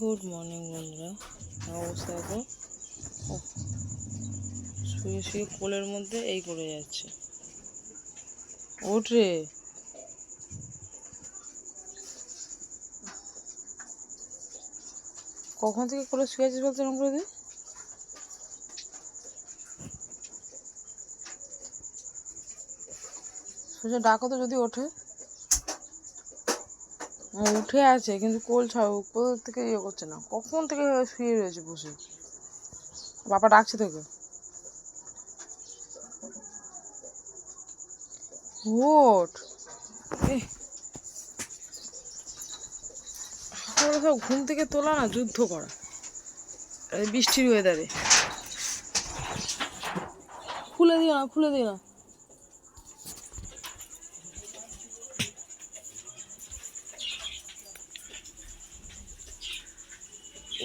Good morning বন্ধুরা। অবস্থা দেখো? শুয়ে শুয়ে কোলের মধ্যে এই করে যাচ্ছে। ওঠ রে। কখন থেকে কোলে শুয়ে আছিস বলতে এরকম করে ডাকো তো যদি ওঠে। উঠে আছে, কিন্তু কোল ছাড় কোল থেকে ইয়ে করছে না। কখন থেকে শুয়ে রয়েছে বসে? বাবা ডাকছে তোকে। এহ। সব ঘুম থেকে তোলা না, যুদ্ধ করা। বৃষ্টির ওয়েদারে খুলে দিও না, খুলে দিও না।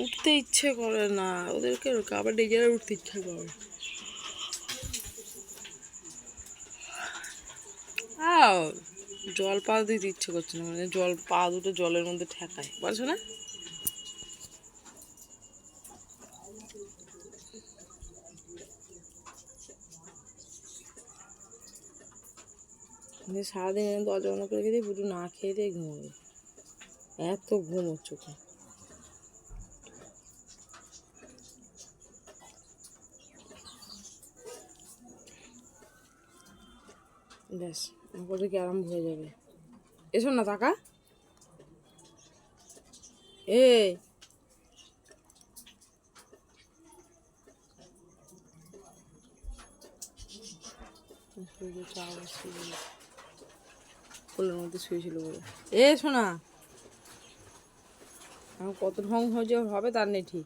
উঠতে ইচ্ছে করে না। ওদেরকে আবার আর উঠতে ইচ্ছে করে। জল পা দিতে ইচ্ছে করছে না মানে জল, পা দুটো জলের মধ্যে ঠেকায়, বলছো না? সারাদিন দরজা বন্ধ করে দিয়ে পুরো না খেয়ে দিয়ে ঘুমাবে। এত ঘুম ওর ব্যাস আমার থেকে আরম্ভ হয়ে যাবে। এসো না চা বসিয়ে কোলের মধ্যে শুয়েছিল বলে। এ শোনা এখন কত ঢং হয়ে হবে তার নেই ঠিক।